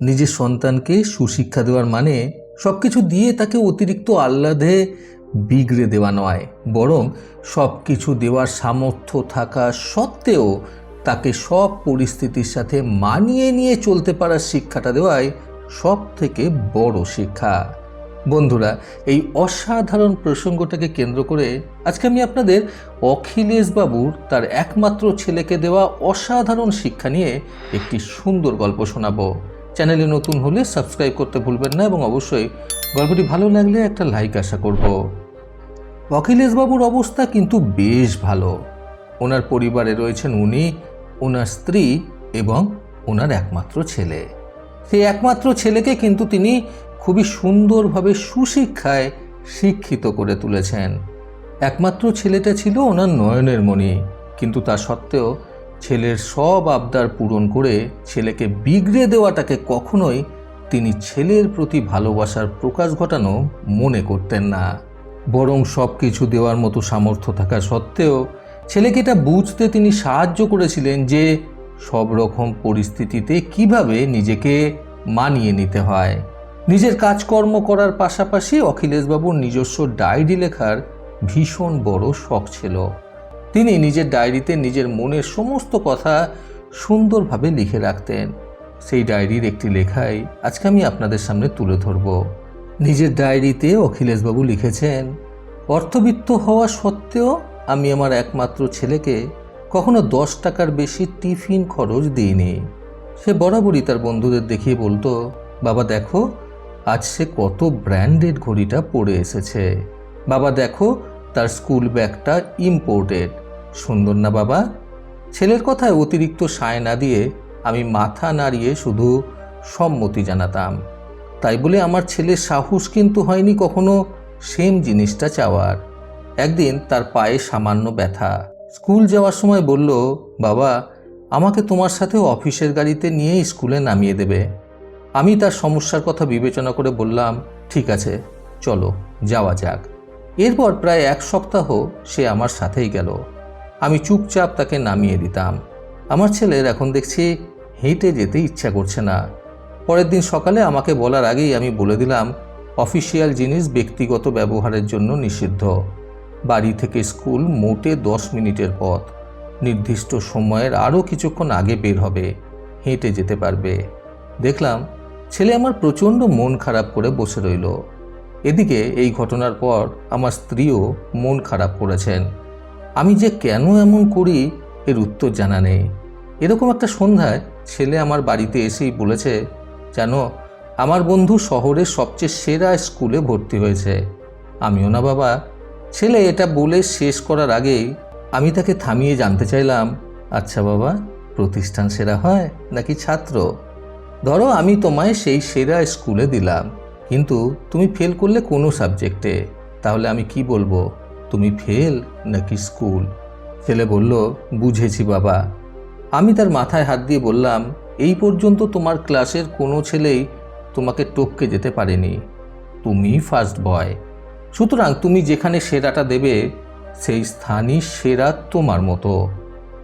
নিজের সন্তানকে সুশিক্ষা দেওয়ার মানে সব কিছু দিয়ে তাকে অতিরিক্ত আহ্লাদে বিগড়ে দেওয়া নয়, বরং সব কিছু দেওয়ার সামর্থ্য থাকা সত্ত্বেও তাকে সব পরিস্থিতির সাথে মানিয়ে নিয়ে চলতে পারার শিক্ষাটা দেওয়াই সব থেকে বড় শিক্ষা। বন্ধুরা, এই অসাধারণ প্রসঙ্গটাকে কেন্দ্র করে আজকে আমি আপনাদের অখিলেশ বাবুর তার একমাত্র ছেলেকে দেওয়া অসাধারণ শিক্ষা নিয়ে একটি সুন্দর গল্প শোনাবো। চ্যানেলে নতুন হলে সাবস্ক্রাইব করতে ভুলবেন না এবং অবশ্যই গল্পটি ভালো লাগলে একটা লাইক আশা করব। অখিলেশ বাবুর অবস্থা কিন্তু বেশ ভালো। ওনার পরিবারে রয়েছেন উনি, ওনার স্ত্রী এবং ওনার একমাত্র ছেলে। সেই একমাত্র ছেলেকে কিন্তু তিনি খুবই সুন্দরভাবে সুশিক্ষায় শিক্ষিত করে তুলেছেন। একমাত্র ছেলেটা ছিল ওনার নয়নের মণি, কিন্তু তা সত্ত্বেও ছেলের সব আবদার পূরণ করে ছেলেকে বিগড়ে দেওয়াটাকে কখনোই তিনি ছেলের প্রতি ভালোবাসার প্রকাশ ঘটানো মনে করতেন না। বরং সব কিছু দেওয়ার মতো সামর্থ্য থাকা সত্ত্বেও ছেলেকে এটা বুঝতে তিনি সাহায্য করেছিলেন যে সব রকম পরিস্থিতিতে কীভাবে নিজেকে মানিয়ে নিতে হয়। নিজের কাজকর্ম করার পাশাপাশি অখিলেশবাবুর নিজস্ব ডায়েরি লেখার ভীষণ বড় শখ ছিল। তিনি নিজের ডায়েরিতে নিজের মনের সমস্ত কথা সুন্দরভাবে লিখে রাখতেন। সেই ডায়েরির একটি লেখাই আজকে আমি আপনাদের সামনে তুলে ধরব। নিজের ডায়েরিতে অখিলেশবাবু লিখেছেন, অর্থবিত্ত হওয়া সত্ত্বেও আমি আমার একমাত্র ছেলেকে কখনো দশ টাকার বেশি টিফিন খরচ দিইনি। সে বরাবরই তার বন্ধুদের দেখিয়ে বলতো, বাবা দেখো, আজ সে কত ব্র্যান্ডেড ঘড়িটা পরে এসেছে। বাবা দেখো তার স্কুল ব্যাগটা ইম্পোর্টেড সুন্দর না বাবা? ছেলের কথায় অতিরিক্ত সায় না দিয়ে আমি মাথা নাড়িয়ে শুধু সম্মতি জানাতাম। তাই বলে আমার ছেলের সাহস কিন্তু হয়নি কখনো সেম জিনিসটা চাওয়ার। একদিন তার পায়ে সামান্য ব্যথা। স্কুল যাওয়ার সময় বলল, বাবা, আমাকে তোমার সাথে অফিসের গাড়িতে নিয়ে স্কুলে নামিয়ে দেবে। আমি তার সমস্যার কথা বিবেচনা করে বললাম, ঠিক আছে, চলো, যাওয়া যাক। এরপর প্রায় এক সপ্তাহ সে আমার সাথেই গেল। আমি চুপচাপ তাকে নামিয়ে দিতাম। আমার ছেলের এখন দেখছি হেঁটে যেতে ইচ্ছা করছে না। পরের দিন সকালে আমাকে বলার আগেই আমি বলে দিলাম, অফিসিয়াল জিনিস ব্যক্তিগত ব্যবহারের জন্য নিষিদ্ধ। বাড়ি থেকে স্কুল মোটে দশ মিনিটের পথ। নির্দিষ্ট সময়ের আরও কিছুক্ষণ আগে বের হবে। হেঁটে যেতে পারবে। দেখলাম ছেলে আমার প্রচণ্ড মন খারাপ করে বসে রইল। এদিকে এই ঘটনার পর আমার স্ত্রীও মন খারাপ করেছেন। আমি যে কেন এমন করি এর উত্তর জানা নেই। এরকম একটা সন্ধ্যায় ছেলে আমার বাড়িতে এসেই বলেছে জানো আমার বন্ধু শহরের সবচেয়ে সেরা স্কুলে ভর্তি হয়েছে। আমিও না বাবা, ছেলে এটা বলে শেষ করার আগেই আমি তাকে থামিয়ে জানতে চাইলাম আচ্ছা বাবা, প্রতিষ্ঠান সেরা হয় নাকি ছাত্র? ধরো আমি তোমায় সেই সেরা স্কুলে দিলাম। কিন্তু তুমি ফেল করলে কোনো সাবজেক্টে তাহলে আমি কি বলব? তুমি ফেল নাকি স্কুল ছেলে বলল, বুঝেছি বাবা। আমি তার মাথায় হাত দিয়ে বললাম, এই পর্যন্ত তোমার ক্লাসের কোনো ছেলেই তোমাকে টপকে যেতে পারেনি। তুমি ফার্স্ট বয় সুতরাং তুমি যেখানে সেরাটা দেবে, সেই স্থানই সেরা তোমার মতো।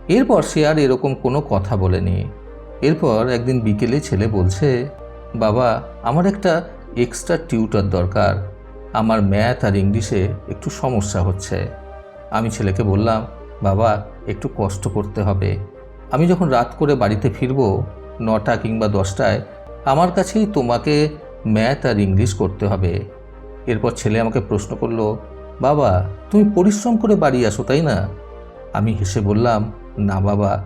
এরপর সে আর এরকম কোনো কথা বলেনি। এরপর একদিন বিকেলে ছেলে বলছে, বাবা, আমার একটা এক্সট্রা টিউটার দরকার। আমার ম্যাথ আর ইংলিশে একটু সমস্যা হচ্ছে। আমি ছেলেকে বললাম, বাবা, একটু কষ্ট করতে হবে। আমি যখন রাত করে বাড়িতে ফিরব নটা কিংবা দশটায়, আমার কাছেই তোমাকে ম্যাথ আর ইংলিশ করতে হবে। এরপর ছেলে আমাকে প্রশ্ন করল, বাবা, তুমি পরিশ্রম করে বাড়ি আসো, তাই না? আমি হেসে বললাম, না বাবা,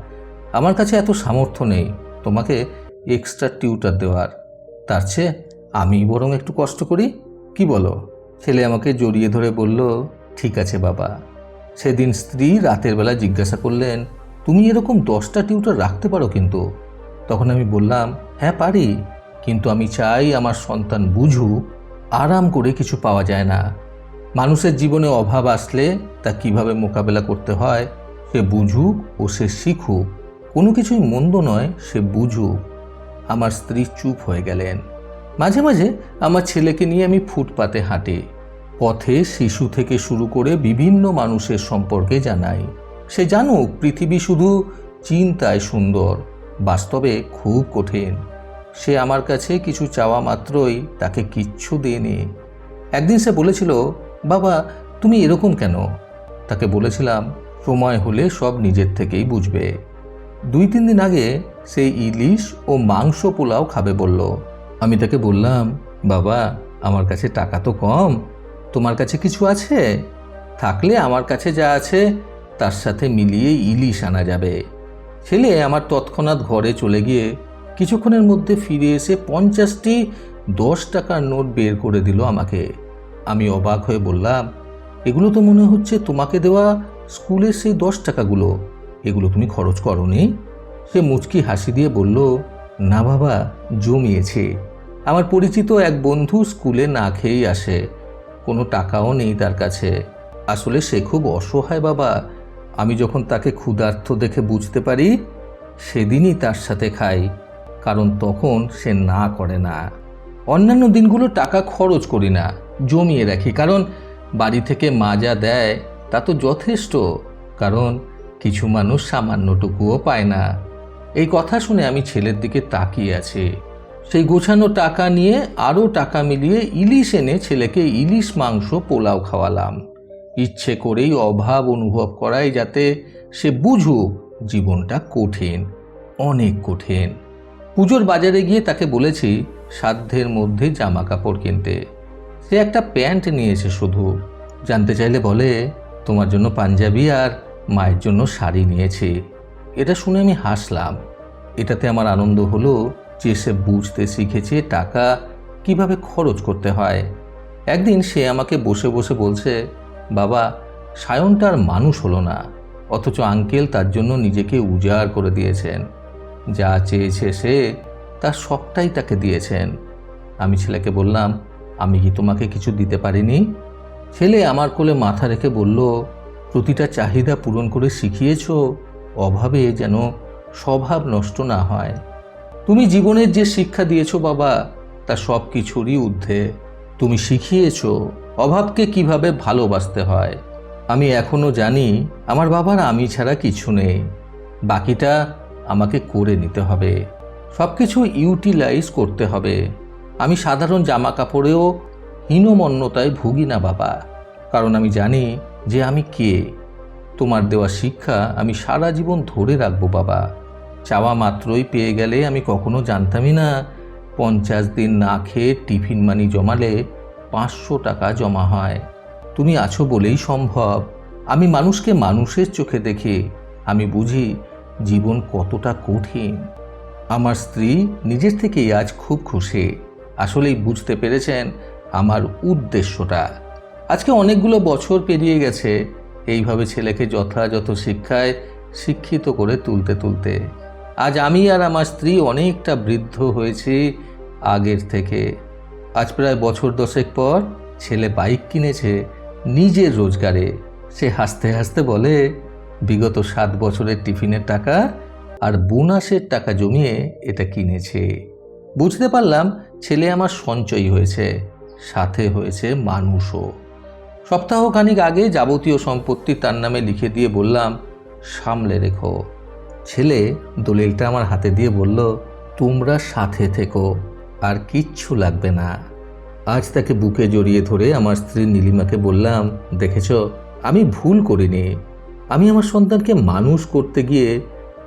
আমার কাছে এত সামর্থ্য নেই। তোমাকে এক্সট্রা টিউটার দেওয়ার। তার চেয়ে আমি বরং একটু কষ্ট করি? কি বলো? ছেলে আমাকে জড়িয়ে ধরে বলল, ঠিক আছে বাবা। সেদিন স্ত্রী রাতের বেলা জিজ্ঞাসা করলেন, তুমি এরকম দশটা টিউটার রাখতে পারো কিন্তু? তখন আমি বললাম হ্যাঁ পারি। কিন্তু আমি চাই আমার সন্তান বুঝুক, আরাম করে কিছু পাওয়া যায় না। মানুষের জীবনে অভাব আসলে তা কীভাবে মোকাবেলা করতে হয়, সে বুঝুক ও সে শিখুক। কোনো কিছুই মন্দ নয়, সে বুঝুক। আমার স্ত্রী চুপ হয়ে গেলেন। মাঝে মাঝে আমার ছেলেকে নিয়ে আমি ফুটপাতে হাঁটি, পথে শিশু থেকে শুরু করে বিভিন্ন মানুষের সম্পর্কে জানাই। সে জানুক, পৃথিবী শুধু চিন্তায় সুন্দর, বাস্তবে খুব কঠিন। সে আমার কাছে কিছু চাওয়া মাত্রই তাকে কিচ্ছু দেয়নি। একদিন সে বলেছিল, বাবা, তুমি এরকম কেন? তাকে বলেছিলাম সময় হলে সব নিজের থেকেই বুঝবে। দুই তিন দিন আগে সে ইলিশ ও মাংস পোলাও খাবে বলল আমি তাকে বললাম, বাবা, আমার কাছে টাকা তো কম, তোমার কাছে কিছু আছে? থাকলে আমার কাছে যা আছে, তার সাথে মিলিয়ে ইলিশ আনা যাবে। ছেলে আমার তৎক্ষণাৎ ঘরে চলে গিয়ে কিছুক্ষণের মধ্যে ফিরে এসে পঞ্চাশটি দশ টাকার নোট বের করে দিল আমাকে। আমি অবাক হয়ে বললাম, এগুলো তো মনে হচ্ছে তোমাকে দেওয়া স্কুলের সেই দশ টাকাগুলো। এগুলো তুমি খরচ করনি? সে মুচকি হাসি দিয়ে বলল না বাবা, জমিয়েছি। আমার পরিচিত এক বন্ধু স্কুলে না খেয়েই আসে। কোনো টাকাও নেই তার কাছে। আসলে সে খুব অসহায় বাবা। আমি যখন তাকে ক্ষুধার্থ দেখে বুঝতে পারি, সেদিনই তার সাথে খাই। কারণ তখন সে না করে না। অন্যান্য দিনগুলো টাকা খরচ করি না, জমিয়ে রাখি। কারণ বাড়ি থেকে মা যা দেয়, তা তো যথেষ্ট। কারণ কিছু মানুষ সামান্যটুকুও পায় না। এই কথা শুনে আমি ছেলের দিকে তাকিয়ে আছি। সেই গোছানো টাকা নিয়ে আরও টাকা মিলিয়ে ইলিশ এনে ছেলেকে ইলিশ মাংস, পোলাও খাওয়ালাম। ইচ্ছে করেই অভাব অনুভব করাই যাতে সে বুঝুক জীবনটা কঠিন, অনেক কঠিন। পুজোর বাজারে গিয়ে তাকে বলেছি সাধ্যের মধ্যে জামা কাপড় কিনতে। সে একটা প্যান্ট নিয়েছে শুধু। জানতে চাইলে বলে, তোমার জন্য পাঞ্জাবি আর মায়ের জন্য শাড়ি নিয়েছি। এটা শুনে আমি হাসলাম। এটাতে আমার আনন্দ হলো যে সে বুঝতে শিখেছে টাকা কীভাবে খরচ করতে হয়। একদিন সে আমাকে বসে বসে বলছে, বাবা, সায়নটা আর মানুষ হলো না, অথচ আঙ্কেল তার জন্য নিজেকে উজাড় করে দিয়েছেন। যা চেয়েছে সে, তার সবটাই তাকে দিয়েছেন। আমি ছেলেকে বললাম, আমি কি তোমাকে কিছু দিতে পারিনি? ছেলে আমার কোলে মাথা রেখে বলল, প্রতিটা চাহিদা পূরণ করে শিখিয়েছ, অভাবে যেন স্বভাব নষ্ট না হয়। তুমি জীবনের যে শিক্ষা দিয়েছ বাবা, তা সব কিছুরই ঊর্ধ্বে। তুমি শিখিয়েছ অভাবকে কীভাবে ভালোবাসতে হয়। আমি এখনও জানি আমার বাবার আমি ছাড়া কিছু নেই। বাকিটা আমাকে করে নিতে হবে। সব কিছু ইউটিলাইজ করতে হবে। আমি সাধারণ জামা কাপড়েও হীনমন্যতায় ভুগি না বাবা। কারণ আমি জানি যে আমি কে। তোমার দেওয়া শিক্ষা আমি সারা জীবন ধরে রাখব, বাবা। চাওয়া মাত্রই পেয়ে গেলে আমি কখনো জানতামই না। পঞ্চাশ দিন না খেয়ে টিফিন মানি জমালে পাঁচশো টাকা জমা হয়। তুমি আছো বলেই সম্ভব। আমি মানুষকে মানুষের চোখে দেখি। আমি বুঝি জীবন কতটা কঠিন। আমার স্ত্রী নিজের থেকেই আজ খুব খুশি। আসলেই বুঝতে পেরেছেন আমার উদ্দেশ্যটা। আজকে অনেকগুলো বছর পেরিয়ে গেছে। এইভাবে ছেলেকে যথাযথ শিক্ষায় শিক্ষিত করে তুলতে তুলতে। আজ আমি আর আমার স্ত্রী অনেকটা বৃদ্ধ হয়েছি আগের থেকে। আজ প্রায় বছর দশেক পর ছেলে বাইক কিনেছে নিজের রোজগারে। সে হাসতে হাসতে বলে, বিগত সাত বছরের টিফিনের টাকা আর বোনাসের টাকা জমিয়ে এটা কিনেছে। বুঝতে পারলাম ছেলে আমার সঞ্চয়ী হয়েছে, সাথে হয়েছে মানুষও। সপ্তাহখানিক আগে যাবতীয় সম্পত্তি তার নামে লিখে দিয়ে বললাম, সামলে রেখো। ছেলে দলিলটা আমার হাতে দিয়ে বলল, তোমরা সাথে থেকো, আর কিচ্ছু লাগবে না। আজ তাকে বুকে জড়িয়ে ধরে আমার স্ত্রী নীলিমাকে বললাম, দেখেছ, আমি ভুল করিনি। আমি আমার সন্তানকে মানুষ করতে গিয়ে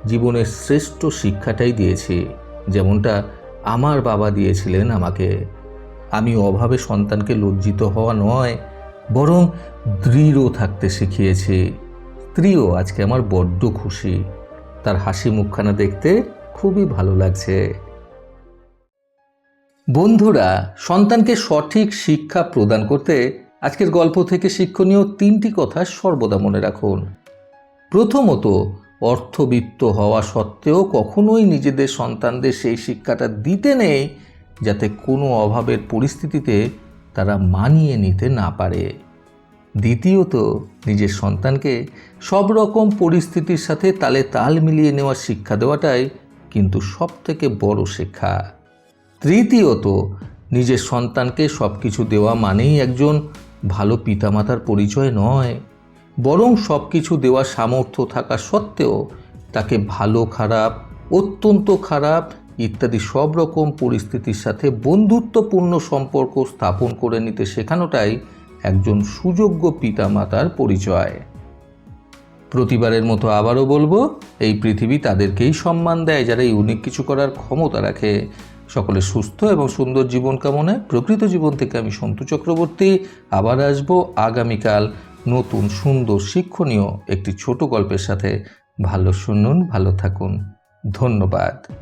জীবনের শ্রেষ্ঠ শিক্ষাটাই দিয়েছি, যেমনটা আমার বাবা দিয়েছিলেন আমাকে। আমি অভাবে সন্তানকে লজ্জিত হওয়া নয় বরং দৃঢ় থাকতে শিখিয়েছি। স্ত্রীও আজকে আমার বড্ড খুশি। তার হাসি মুখখানা দেখতে খুবই ভালো লাগছে। বন্ধুরা, সন্তানকে সঠিক শিক্ষা প্রদান করতে আজকের গল্প থেকে শিক্ষণীয় তিনটি কথা সর্বদা মনে রাখুন। প্রথমত, অর্থবিত্ত হওয়া সত্ত্বেও কখনোই নিজেদের সন্তানদের সেই শিক্ষাটা দিতে নেই, যাতে কোনো অভাবের পরিস্থিতিতে তারা মানিয়ে নিতে না পারে। দ্বিতীয়ত, নিজের সন্তানকে সব রকম পরিস্থিতির সাথে তালে তাল মিলিয়ে নেওয়ার শিক্ষা দেওয়াটাই কিন্তু সব থেকে বড় শিক্ষা। তৃতীয়ত, নিজের সন্তানকে সব কিছু দেওয়া মানেই একজন ভালো পিতামাতার পরিচয় নয়। বরং সব কিছু দেওয়ার সামর্থ্য থাকা সত্ত্বেও তাকে ভালো, খারাপ, অত্যন্ত খারাপ ইত্যাদি সব রকম পরিস্থিতির সাথে বন্ধুত্বপূর্ণ সম্পর্ক স্থাপন করে নিতে শেখানোটাই একজন সুযোগ্য পিতামাতার পরিচয়। প্রতিবারের মতো আবারও বলব, এই পৃথিবী তাদেরকেই সম্মান দেয় যারা ইউনিক কিছু করার ক্ষমতা রাখে। সকলে সুস্থ এবং সুন্দর জীবন কামনায় প্রকৃত জীবন থেকে আমি সন্তু চক্রবর্তী। আবার আসব আগামীকাল নতুন সুন্দর শিক্ষণীয় একটি ছোট গল্পের সাথে। ভালো শুনুন, ভালো থাকুন। ধন্যবাদ।